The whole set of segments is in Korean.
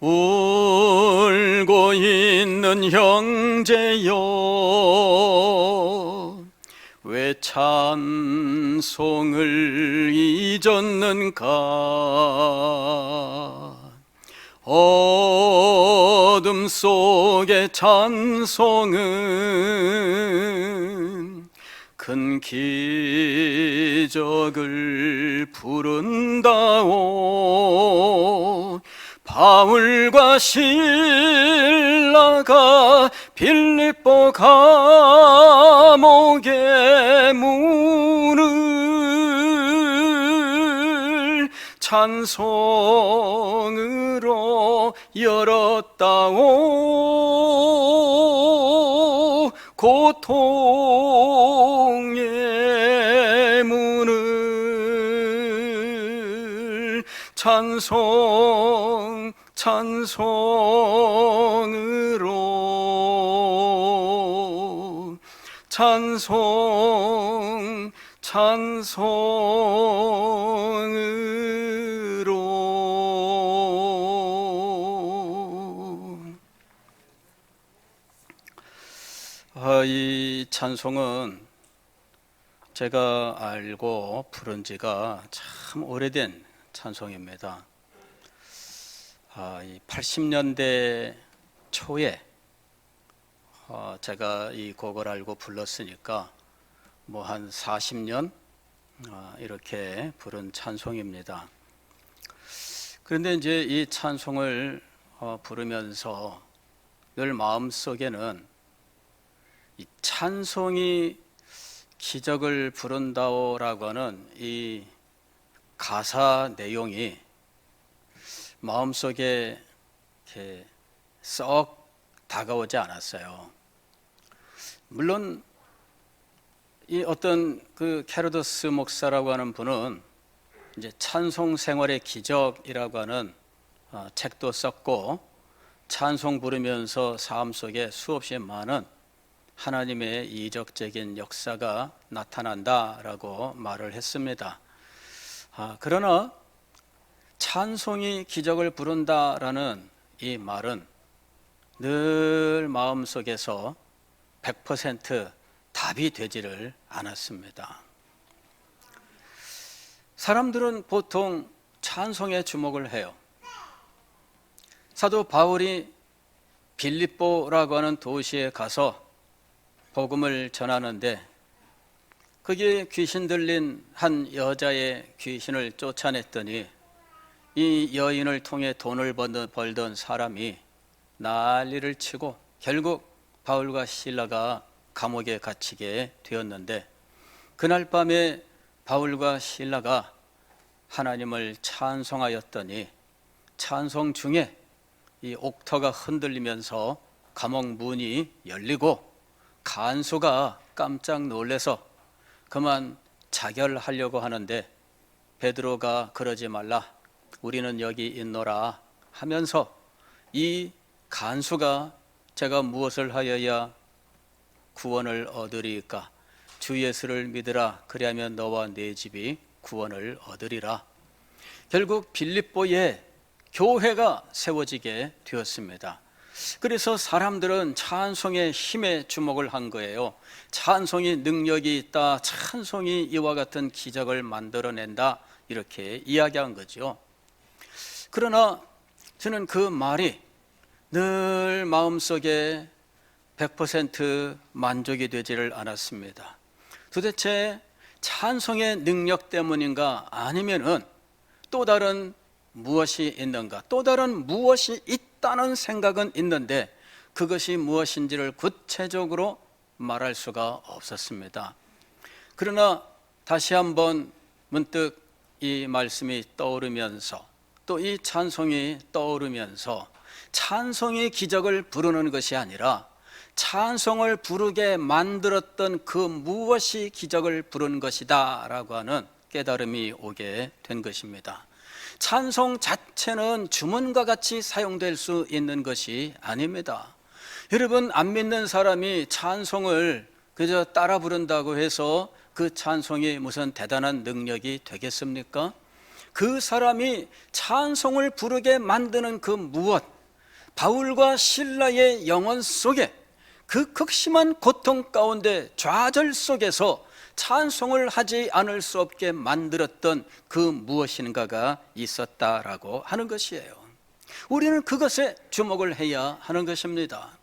울고 있는 형제여 왜 찬송을 잊었는가? 어둠 속의 찬송은 큰 기적을 부른다오 바울과 신라가 빌립보 감옥의 문을 찬송으로 열었다오. 고통의 문을 찬송 찬송으로 찬송 찬송으로 아, 이 찬송은 제가 알고 부른 지가 참 오래된 찬송입니다. 아, 이 80년대 초에 어, 제가 이 곡을 알고 불렀으니까 뭐 한 40년 아, 이렇게 부른 찬송입니다. 그런데 이제 이 찬송을 어, 부르면서 늘 마음 속에는 이 찬송이 기적을 부른다오라고 하는 이 가사 내용이 마음속에 이렇게 썩 다가오지 않았어요. 물론 이 어떤 그 캐로도스 목사라고 하는 분은 이제 찬송 생활의 기적이라고 하는 어, 책도 썼고 찬송 부르면서 삶 속에 수없이 많은 하나님의 이적적인 역사가 나타난다라고 말을 했습니다. 아, 그러나 찬송이 기적을 부른다라는 이 말은 늘 마음속에서 100% 답이 되지를 않았습니다. 사람들은 보통 찬송에 주목을 해요. 사도 바울이 빌립보라고 하는 도시에 가서 복음을 전하는데 거기에 귀신 들린 한 여자의 귀신을 쫓아냈더니 이 여인을 통해 돈을 벌던, 사람이 난리를 치고 결국 바울과 신라가 감옥에 갇히게 되었는데 그날 밤에 바울과 신라가 하나님을 찬송하였더니 찬송 중에 이 옥터가 흔들리면서 감옥 문이 열리고 간수가 깜짝 놀래서 그만 자결하려고 하는데 베드로가 그러지 말라 우리는 여기 있노라 하면서 이 간수가 제가 무엇을 하여야 구원을 얻으리까 주 예수를 믿으라 그리하면 너와 네 집이 구원을 얻으리라 결국 빌립보에 교회가 세워지게 되었습니다. 그래서 사람들은 찬송의 힘에 주목을 한 거예요. 찬송이 능력이 있다. 찬송이 이와 같은 기적을 만들어낸다. 이렇게 이야기한 거죠. 그러나 저는 그 말이 늘 마음속에 100% 만족이 되지를 않았습니다. 도대체 찬송의 능력 때문인가 아니면은 또 다른 무엇이 있는가? 또 다른 무엇이 있다는 생각은 있는데 그것이 무엇인지를 구체적으로 말할 수가 없었습니다. 그러나 다시 한번 문득 이 말씀이 떠오르면서 또 이 찬송이 떠오르면서 찬송이 기적을 부르는 것이 아니라 찬송을 부르게 만들었던 그 무엇이 기적을 부른 것이다 라고 하는 깨달음이 오게 된 것입니다. 찬송 자체는 주문과 같이 사용될 수 있는 것이 아닙니다. 여러분 안 믿는 사람이 찬송을 그저 따라 부른다고 해서 그 찬송이 무슨 대단한 능력이 되겠습니까? 그 사람이 찬송을 부르게 만드는 그 무엇, 바울과 신라의 영혼 속에 그 극심한 고통 가운데 좌절 속에서 찬송을 하지 않을 수 없게 만들었던 그 무엇인가가 있었다라고 하는 것이에요. 우리는 그것에 주목을 해야 하는 것입니다.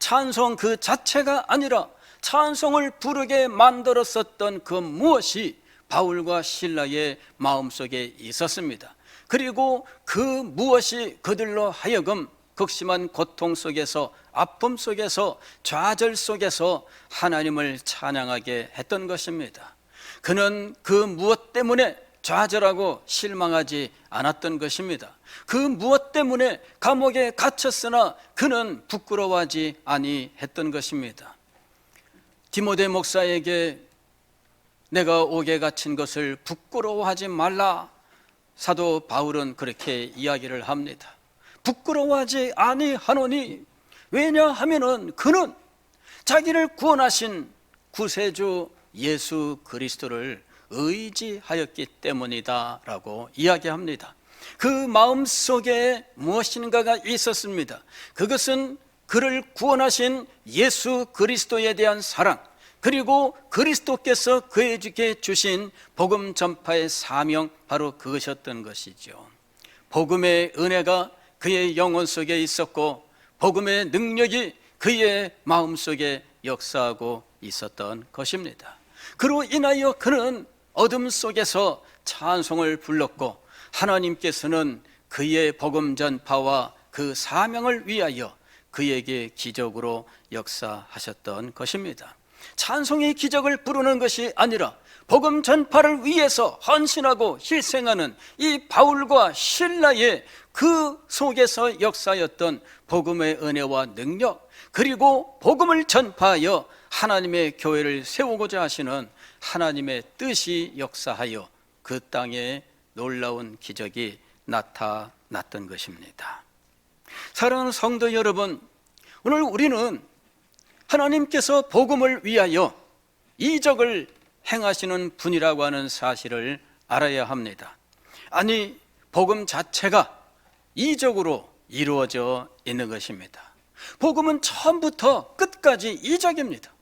찬송 그 자체가 아니라 찬송을 부르게 만들었었던 그 무엇이 바울과 신라의 마음속에 있었습니다. 그리고 그 무엇이 그들로 하여금 극심한 고통 속에서 아픔 속에서 좌절 속에서 하나님을 찬양하게 했던 것입니다. 그는 그 무엇 때문에 좌절하고 실망하지 않았던 것입니다. 그 무엇 때문에 감옥에 갇혔으나 그는 부끄러워하지 아니했던 것입니다. 디모데 목사에게 내가 옥에 갇힌 것을 부끄러워하지 말라. 사도 바울은 그렇게 이야기를 합니다. 부끄러워하지 아니하노니 왜냐하면은 그는 자기를 구원하신 구세주 예수 그리스도를 의지하였기 때문이다라고 이야기합니다. 그 마음 속에 무엇인가가 있었습니다. 그것은 그를 구원하신 예수 그리스도에 대한 사랑, 그리고 그리스도께서 그에게 주신 복음 전파의 사명 바로 그것이었던 것이죠. 복음의 은혜가 그의 영혼 속에 있었고 복음의 능력이 그의 마음 속에 역사하고 있었던 것입니다. 그로 인하여 그는 어둠 속에서 찬송을 불렀고 하나님께서는 그의 복음 전파와 그 사명을 위하여 그에게 기적으로 역사하셨던 것입니다. 찬송의 기적을 부르는 것이 아니라 복음 전파를 위해서 헌신하고 희생하는 이 바울과 신라의 그 속에서 역사였던 복음의 은혜와 능력 그리고 복음을 전파하여 하나님의 교회를 세우고자 하시는 하나님의 뜻이 역사하여 그 땅에 놀라운 기적이 나타났던 것입니다. 사랑하는 성도 여러분, 오늘 우리는 하나님께서 복음을 위하여 이적을 행하시는 분이라고 하는 사실을 알아야 합니다. 아니, 복음 자체가 이적으로 이루어져 있는 것입니다. 복음은 처음부터 끝까지 이적입니다.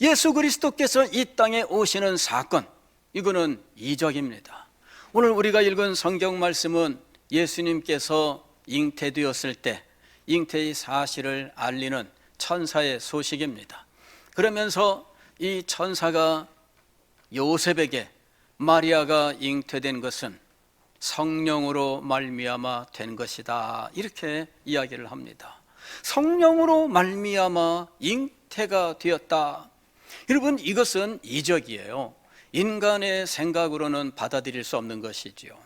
예수 그리스도께서 이 땅에 오시는 사건, 이거는 이적입니다. 오늘 우리가 읽은 성경 말씀은 예수님께서 잉태되었을 때 잉태의 사실을 알리는 천사의 소식입니다. 그러면서 이 천사가 요셉에게 마리아가 잉태된 것은 성령으로 말미암아 된 것이다. 이렇게 이야기를 합니다. 성령으로 말미암아 잉태가 되었다. 여러분 이것은 이적이에요. 인간의 생각으로는 받아들일 수 없는 것이지요.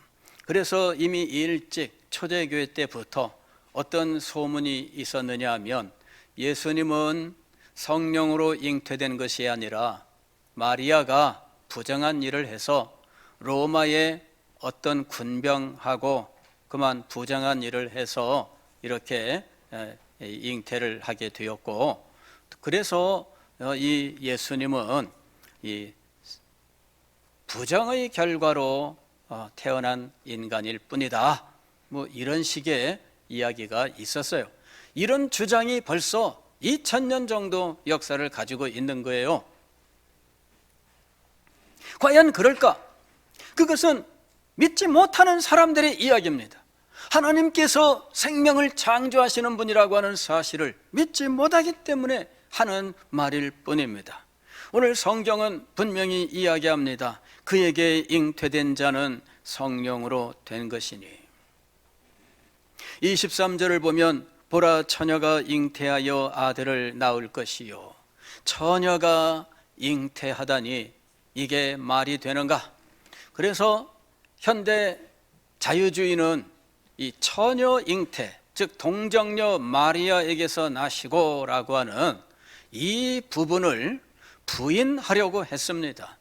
그래서 이미 일찍 초대교회 때부터 어떤 소문이 있었느냐 하면 예수님은 성령으로 잉태된 것이 아니라 마리아가 부정한 일을 해서 로마의 어떤 군병하고 그만 부정한 일을 해서 이렇게 잉태를 하게 되었고 그래서 어, 이 예수님은 이 부정의 결과로 어, 태어난 인간일 뿐이다. 뭐 이런 식의 이야기가 있었어요. 이런 주장이 벌써 2000년 정도 역사를 가지고 있는 거예요. 과연 그럴까? 그것은 믿지 못하는 사람들의 이야기입니다. 하나님께서 생명을 창조하시는 분이라고 하는 사실을 믿지 못하기 때문에 하는 말일 뿐입니다. 오늘 성경은 분명히 이야기합니다. 그에게 잉태된 자는 성령으로 된 것이니. 23절을 보면 보라 처녀가 잉태하여 아들을 낳을 것이요 처녀가 잉태하다니 이게 말이 되는가? 그래서 현대 자유주의는 이 처녀 잉태, 즉 동정녀 마리아에게서 나시고라고 하는 이 부분을 부인하려고 했습니다.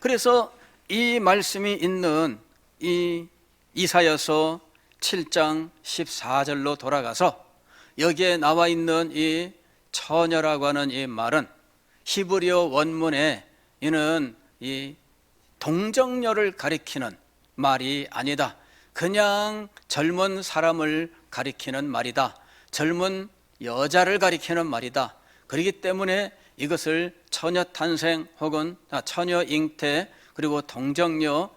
그래서 이 말씀이 있는 이 이사여서 7장 14절로 돌아가서 여기에 나와 있는 이 처녀라고 하는 이 말은 히브리어 원문에 이는 이 동정녀를 가리키는 말이 아니다. 그냥 젊은 사람을 가리키는 말이다. 젊은 여자를 가리키는 말이다. 그렇기 때문에 이것을 처녀 탄생 혹은 아, 처녀 잉태 그리고 동정녀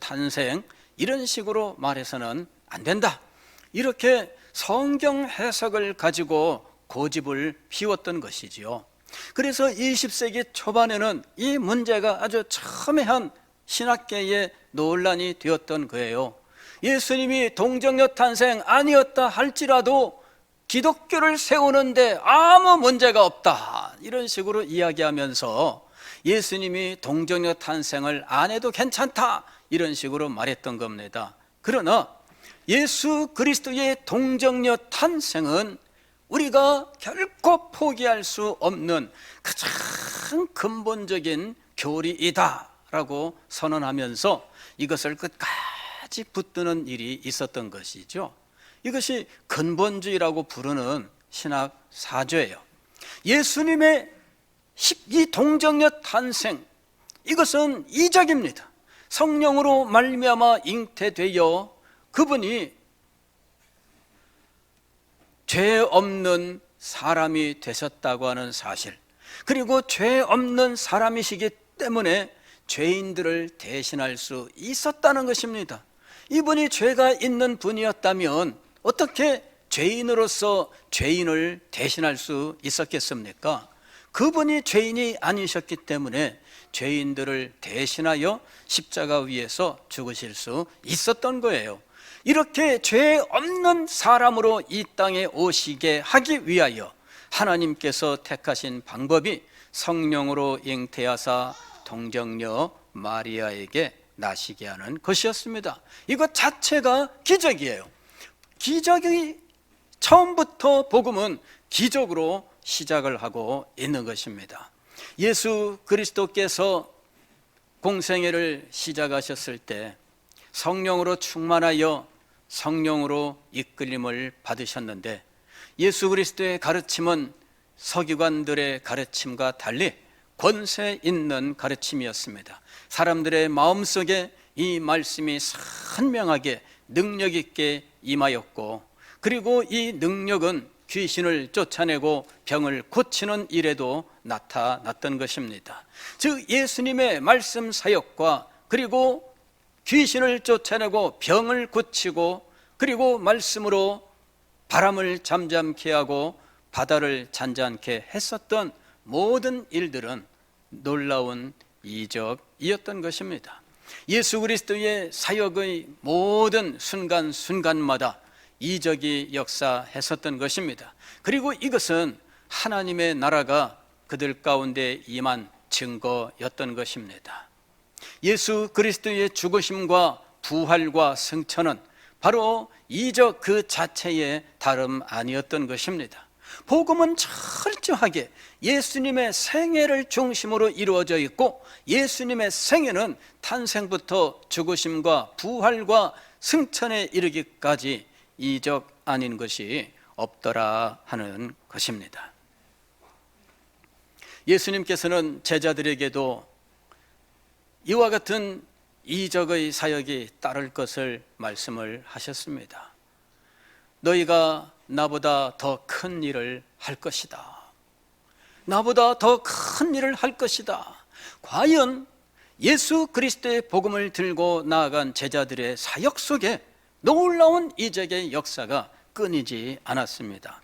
탄생 이런 식으로 말해서는 안 된다. 이렇게 성경 해석을 가지고 고집을 피웠던 것이지요. 그래서 20세기 초반에는 이 문제가 아주 첨예한 신학계의 논란이 되었던 거예요. 예수님이 동정녀 탄생 아니었다 할지라도 기독교를 세우는데 아무 문제가 없다. 이런 식으로 이야기하면서 예수님이 동정녀 탄생을 안 해도 괜찮다. 이런 식으로 말했던 겁니다. 그러나 예수 그리스도의 동정녀 탄생은 우리가 결코 포기할 수 없는 가장 근본적인 교리이다라고 선언하면서 이것을 끝까지 붙드는 일이 있었던 것이죠. 이것이 근본주의라고 부르는 신학 사조예요. 예수님의 이 동정녀 탄생 이것은 이적입니다. 성령으로 말미암아 잉태되어 그분이 죄 없는 사람이 되셨다고 하는 사실 그리고 죄 없는 사람이시기 때문에 죄인들을 대신할 수 있었다는 것입니다. 이분이 죄가 있는 분이었다면 어떻게 죄인으로서 죄인을 대신할 수 있었겠습니까? 그분이 죄인이 아니셨기 때문에 죄인들을 대신하여 십자가 위에서 죽으실 수 있었던 거예요. 이렇게 죄 없는 사람으로 이 땅에 오시게 하기 위하여 하나님께서 택하신 방법이 성령으로 잉태하사 동정녀 마리아에게 나시게 하는 것이었습니다. 이것 자체가 기적이에요. 기적이 처음부터 복음은 기적으로 시작을 하고 있는 것입니다. 예수 그리스도께서 공생애를 시작하셨을 때 성령으로 충만하여 성령으로 이끌림을 받으셨는데 예수 그리스도의 가르침은 서기관들의 가르침과 달리 권세 있는 가르침이었습니다. 사람들의 마음속에 이 말씀이 선명하게 능력 있게 임하였고 그리고 이 능력은 귀신을 쫓아내고 병을 고치는 일에도 나타났던 것입니다. 즉 예수님의 말씀 사역과 그리고 귀신을 쫓아내고 병을 고치고 그리고 말씀으로 바람을 잠잠케 하고 바다를 잔잔케 했었던 모든 일들은 놀라운 이적이었던 것입니다. 예수 그리스도의 사역의 모든 순간순간마다 이적이 역사했었던 것입니다. 그리고 이것은 하나님의 나라가 그들 가운데 임한 증거였던 것입니다. 예수 그리스도의 죽으심과 부활과 승천은 바로 이적 그 자체의 다름 아니었던 것입니다. 복음은 철저하게 예수님의 생애를 중심으로 이루어져 있고 예수님의 생애는 탄생부터 죽으심과 부활과 승천에 이르기까지 이적 아닌 것이 없더라 하는 것입니다. 예수님께서는 제자들에게도 이와 같은 이적의 사역이 따를 것을 말씀을 하셨습니다. 너희가 나보다 더 큰 일을 할 것이다. 나보다 더 큰 일을 할 것이다. 과연 예수 그리스도의 복음을 들고 나아간 제자들의 사역 속에 놀라운 이적의 역사가 끊이지 않았습니다.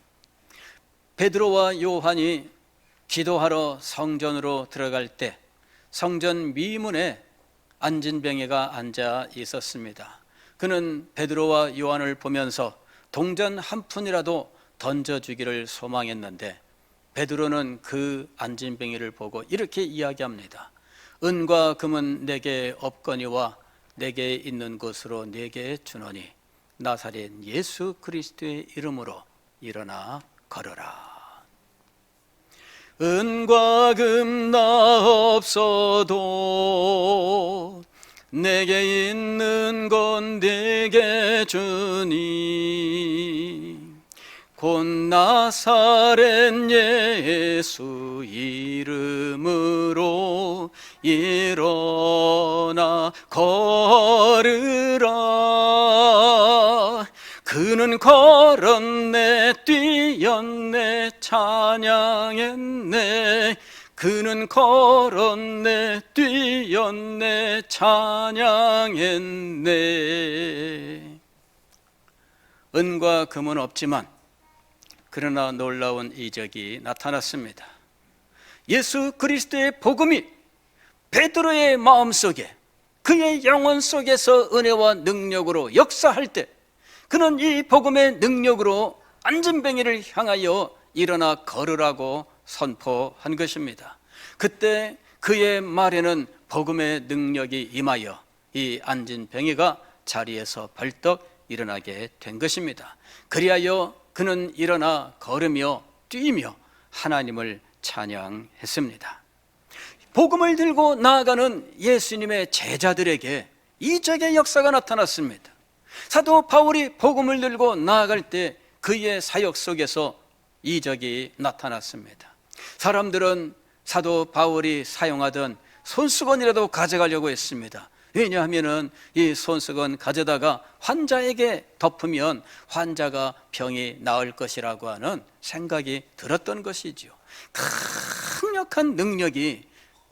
베드로와 요한이 기도하러 성전으로 들어갈 때 성전 미문에 안진병이가 앉아 있었습니다. 그는 베드로와 요한을 보면서 동전 한 푼이라도 던져주기를 소망했는데 베드로는 그 안진병이를 보고 이렇게 이야기합니다. 은과 금은 내게 없거니와 내게 있는 곳으로 내게 주노니 나사렛 예수 그리스도의 이름으로 일어나 걸어라. 은과 금 나 없어도 내게 있는 건 내게 주니. 곧 나사렛 예수 이름으로 일어나 걸으라 그는 걸었네 뛰었네 찬양했네 그는 걸었네 뛰었네 찬양했네 은과 금은 없지만 그러나 놀라운 이적이 나타났습니다. 예수 그리스도의 복음이 베드로의 마음속에 그의 영혼 속에서 은혜와 능력으로 역사할 때 그는 이 복음의 능력으로 안전뱅이를 향하여 일어나 걸으라고 선포한 것입니다. 그때 그의 말에는 복음의 능력이 임하여 이 안진뱅이가 자리에서 벌떡 일어나게 된 것입니다. 그리하여 그는 일어나 걸으며 뛰며 하나님을 찬양했습니다. 복음을 들고 나아가는 예수님의 제자들에게 이적의 역사가 나타났습니다. 사도 바울이 복음을 들고 나아갈 때 그의 사역 속에서 이적이 나타났습니다. 사람들은 사도 바울이 사용하던 손수건이라도 가져가려고 했습니다. 왜냐하면은 이 손수건 가져다가 환자에게 덮으면 환자가 병이 나을 것이라고 하는 생각이 들었던 것이지요. 강력한 능력이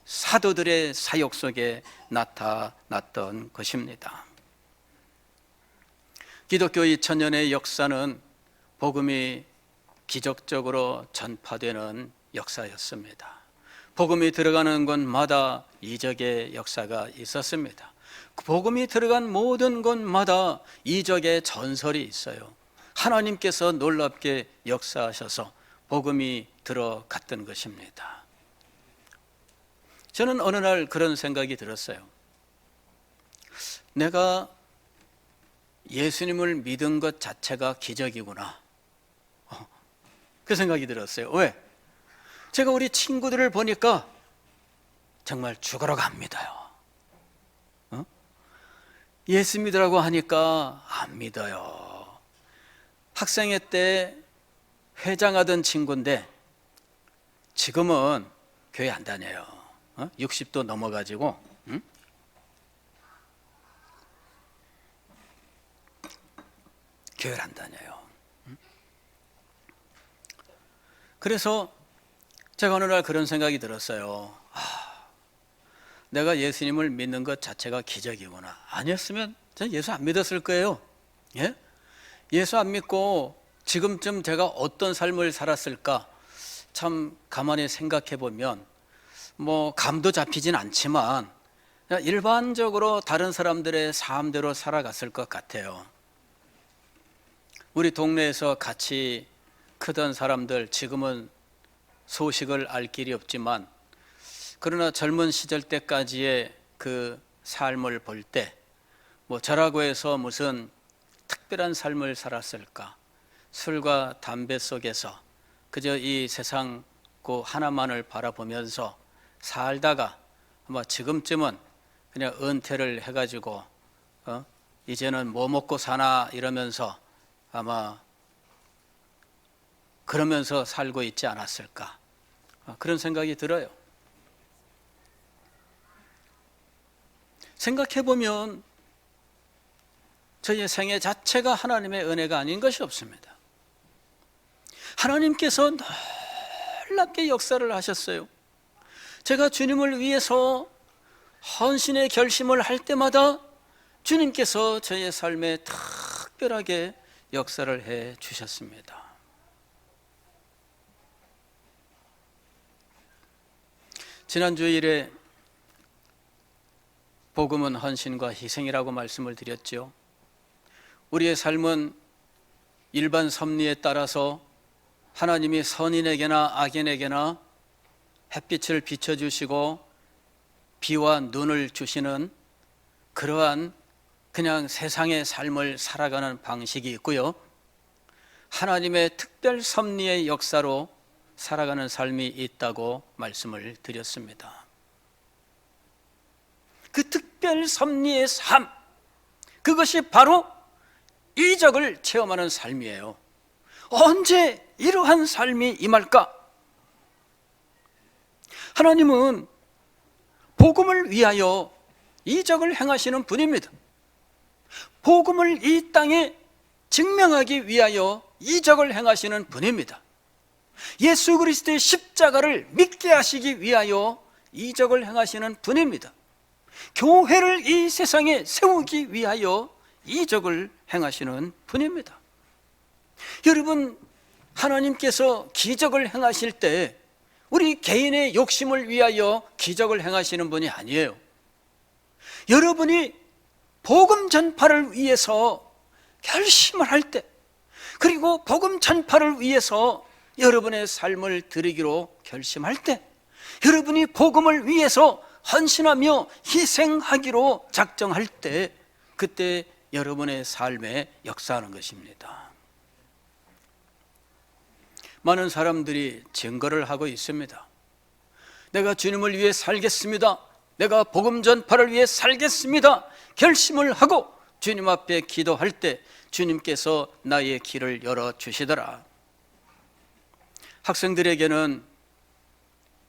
사도들의 사역 속에 나타났던 것입니다. 기독교 2000년의 역사는 복음이 기적적으로 전파되는 역사였습니다. 복음이 들어가는 곳마다 이적의 역사가 있었습니다. 그 복음이 들어간 모든 곳마다 이적의 전설이 있어요. 하나님께서 놀랍게 역사하셔서 복음이 들어갔던 것입니다. 저는 어느 날 그런 생각이 들었어요. 내가 예수님을 믿은 것 자체가 기적이구나. 어, 그 생각이 들었어요. 왜? 제가 우리 친구들을 보니까 정말 죽으러 갑니다요. 어? 예수 믿으라고 하니까 안 믿어요. 학생회 때 회장하던 친구인데 지금은 교회 안 다녀요. 어? 60도 넘어가지고 응? 교회를 안 다녀요. 응? 그래서 제가 어느 날 그런 생각이 들었어요. 아, 내가 예수님을 믿는 것 자체가 기적이구나. 아니었으면 전 예수 안 믿었을 거예요. 예? 예수 안 믿고 지금쯤 제가 어떤 삶을 살았을까? 참 가만히 생각해 보면 뭐 감도 잡히진 않지만 일반적으로 다른 사람들의 삶대로 살아갔을 것 같아요. 우리 동네에서 같이 크던 사람들 지금은 소식을 알 길이 없지만 그러나 젊은 시절 때까지의 그 삶을 볼 때 뭐 저라고 해서 무슨 특별한 삶을 살았을까? 술과 담배 속에서 그저 이 세상 그 하나만을 바라보면서 살다가 아마 지금쯤은 그냥 은퇴를 해가지고 어? 이제는 뭐 먹고 사나 이러면서 아마 그러면서 살고 있지 않았을까 어, 그런 생각이 들어요. 생각해 보면 저희의 생애 자체가 하나님의 은혜가 아닌 것이 없습니다. 하나님께서 놀랍게 역사를 하셨어요. 제가 주님을 위해서 헌신의 결심을 할 때마다 주님께서 저의 삶에 특별하게 역사를 해 주셨습니다. 지난 주일에 복음은 헌신과 희생이라고 말씀을 드렸죠. 우리의 삶은 일반 섭리에 따라서 하나님이 선인에게나 악인에게나 햇빛을 비춰주시고 비와 눈을 주시는 그러한 그냥 세상의 삶을 살아가는 방식이 있고요. 하나님의 특별 섭리의 역사로 살아가는 삶이 있다고 말씀을 드렸습니다. 그 특별 섭리의 삶, 그것이 바로 이적을 체험하는 삶이에요. 언제 이러한 삶이 임할까? 하나님은 복음을 위하여 이적을 행하시는 분입니다. 복음을 이 땅에 증명하기 위하여 이적을 행하시는 분입니다. 예수 그리스도의 십자가를 믿게 하시기 위하여 이적을 행하시는 분입니다. 교회를 이 세상에 세우기 위하여 이적을 행하시는 분입니다. 여러분, 하나님께서 기적을 행하실 때 우리 개인의 욕심을 위하여 기적을 행하시는 분이 아니에요. 여러분이 복음 전파를 위해서 결심을 할 때, 그리고 복음 전파를 위해서 여러분의 삶을 드리기로 결심할 때, 여러분이 복음을 위해서 헌신하며 희생하기로 작정할 때, 그때 여러분의 삶에 역사하는 것입니다. 많은 사람들이 증거를 하고 있습니다. 내가 주님을 위해 살겠습니다. 내가 복음 전파를 위해 살겠습니다. 결심을 하고 주님 앞에 기도할 때 주님께서 나의 길을 열어 주시더라. 학생들에게는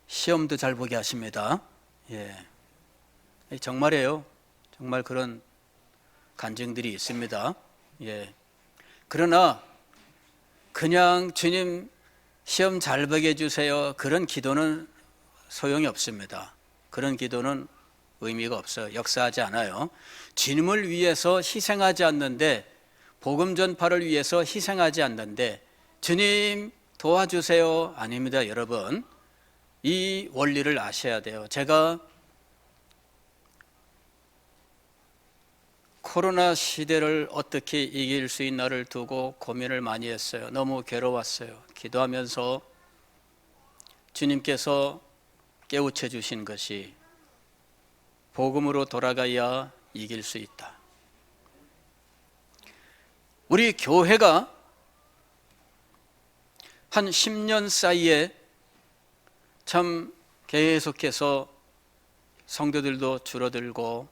시험도 잘 보게 하십니다. 예. 정말이에요. 정말 그런 간증들이 있습니다. 예. 그러나 그냥 주님 시험 잘 보게 해주세요. 그런 기도는 소용이 없습니다. 그런 기도는 의미가 없어요. 역사하지 않아요. 주님을 위해서 희생하지 않는데 복음 전파를 위해서 희생하지 않는데 주님 도와주세요. 아닙니다, 여러분. 이 원리를 아셔야 돼요. 제가 코로나 시대를 어떻게 이길 수 있나를 두고 고민을 많이 했어요. 너무 괴로웠어요. 기도하면서 주님께서 깨우쳐 주신 것이 복음으로 돌아가야 이길 수 있다. 우리 교회가 한 10년 사이에 참 계속해서 성도들도 줄어들고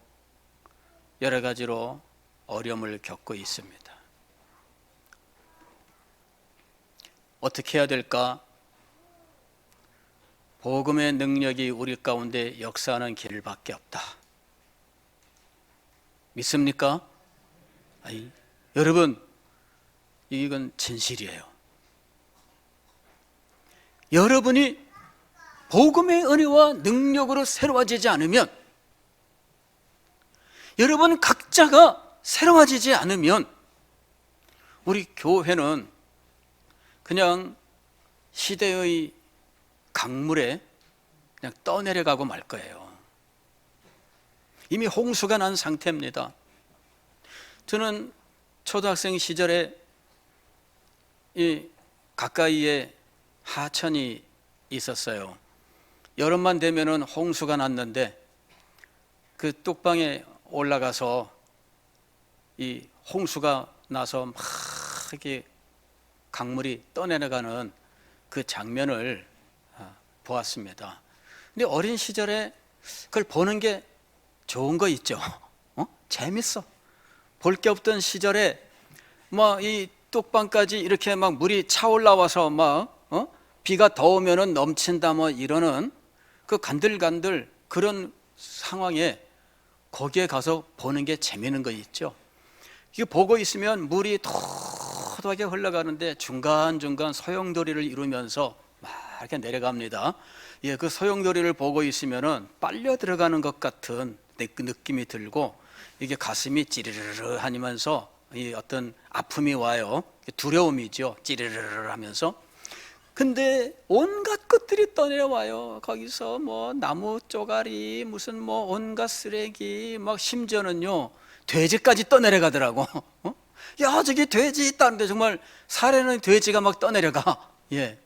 여러 가지로 어려움을 겪고 있습니다. 어떻게 해야 될까? 복음의 능력이 우리 가운데 역사하는 길밖에 없다. 믿습니까? 아이, 여러분, 이건 진실이에요. 여러분이 복음의 은혜와 능력으로 새로워지지 않으면 여러분 각자가 새로워지지 않으면 우리 교회는 그냥 시대의 강물에 그냥 떠내려가고 말 거예요. 이미 홍수가 난 상태입니다. 저는 초등학생 시절에 이 가까이에 하천이 있었어요. 여름만 되면은 홍수가 났는데 그 뚝방에 올라가서 이 홍수가 나서 막 이렇게 강물이 떠내려가는 그 장면을 아, 보았습니다. 근데 어린 시절에 그걸 보는 게 좋은 거 있죠. 어? 재밌어. 볼 게 없던 시절에 뭐 이 뚝방까지 이렇게 막 물이 차 올라와서 막 어? 비가 더 오면은 넘친다 뭐 이러는 그 간들간들 그런 상황에 거기에 가서 보는 게 재미있는 거 있죠. 이게 보고 있으면 물이 도도하게 흘러가는데 중간중간 소용돌이를 이루면서 막 이렇게 내려갑니다. 예, 그 소용돌이를 보고 있으면은 빨려 들어가는 것 같은 느낌이 들고 이게 가슴이 찌르르르 하면서 이 어떤 아픔이 와요. 두려움이죠. 찌르르르 하면서. 근데 온갖 것들이 떠내려와요. 거기서 뭐 나무 쪼가리, 무슨 뭐 온갖 쓰레기, 막 심지어는요 돼지까지 떠내려가더라고. 어? 야 저기 돼지 있다는데 정말 살에는 돼지가 막 떠내려가. 예.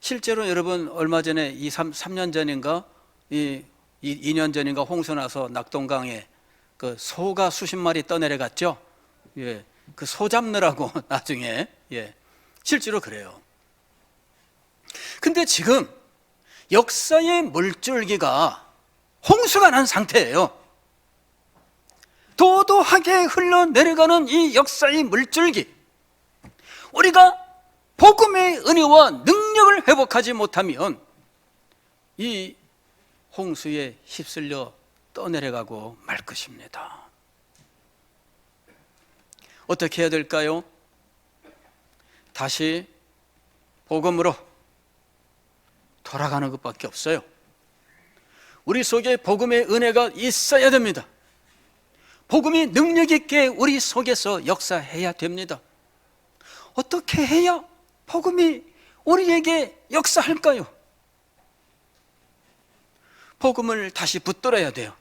실제로 여러분 얼마 전에 이 3, 3년 전인가 이, 이 2년 전인가 홍수 나서 낙동강에 그 소가 수십 마리 떠내려갔죠. 예. 그 소 잡느라고 나중에 예. 실제로 그래요. 근데 지금 역사의 물줄기가 홍수가 난 상태예요. 도도하게 흘러내려가는 이 역사의 물줄기. 우리가 복음의 은혜와 능력 을 회복하지 못하면 이 홍수에 휩쓸려 떠내려가고 말 것입니다. 어떻게 해야 될까요? 다시 복음으로 돌아가는 것밖에 없어요. 우리 속에 복음의 은혜가 있어야 됩니다. 복음이 능력 있게 우리 속에서 역사해야 됩니다. 어떻게 해야 복음이 우리에게 역사할까요? 복음을 다시 붙들어야 돼요.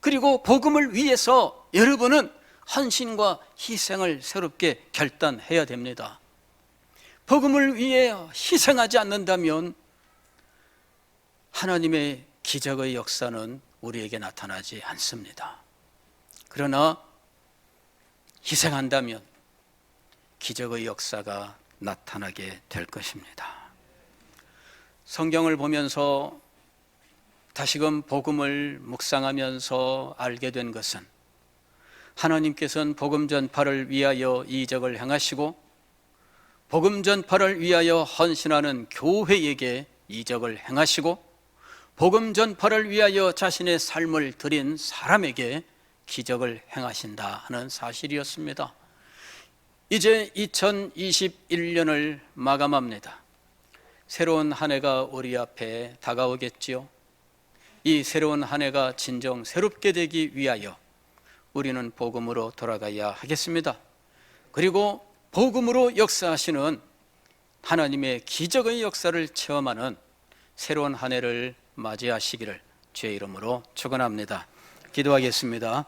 그리고 복음을 위해서 여러분은 헌신과 희생을 새롭게 결단해야 됩니다. 복음을 위해 희생하지 않는다면 하나님의 기적의 역사는 우리에게 나타나지 않습니다. 그러나 희생한다면 기적의 역사가 나타나게 될 것입니다. 성경을 보면서 다시금 복음을 묵상하면서 알게 된 것은 하나님께서는 복음 전파를 위하여 이적을 행하시고 복음 전파를 위하여 헌신하는 교회에게 이적을 행하시고 복음 전파를 위하여 자신의 삶을 드린 사람에게 기적을 행하신다 하는 사실이었습니다. 이제 2021년을 마감합니다. 새로운 한 해가 우리 앞에 다가오겠지요. 이 새로운 한 해가 진정 새롭게 되기 위하여 우리는 복음으로 돌아가야 하겠습니다. 그리고 복음으로 역사하시는 하나님의 기적의 역사를 체험하는 새로운 한 해를 맞이하시기를 주의 이름으로 축원합니다. 기도하겠습니다.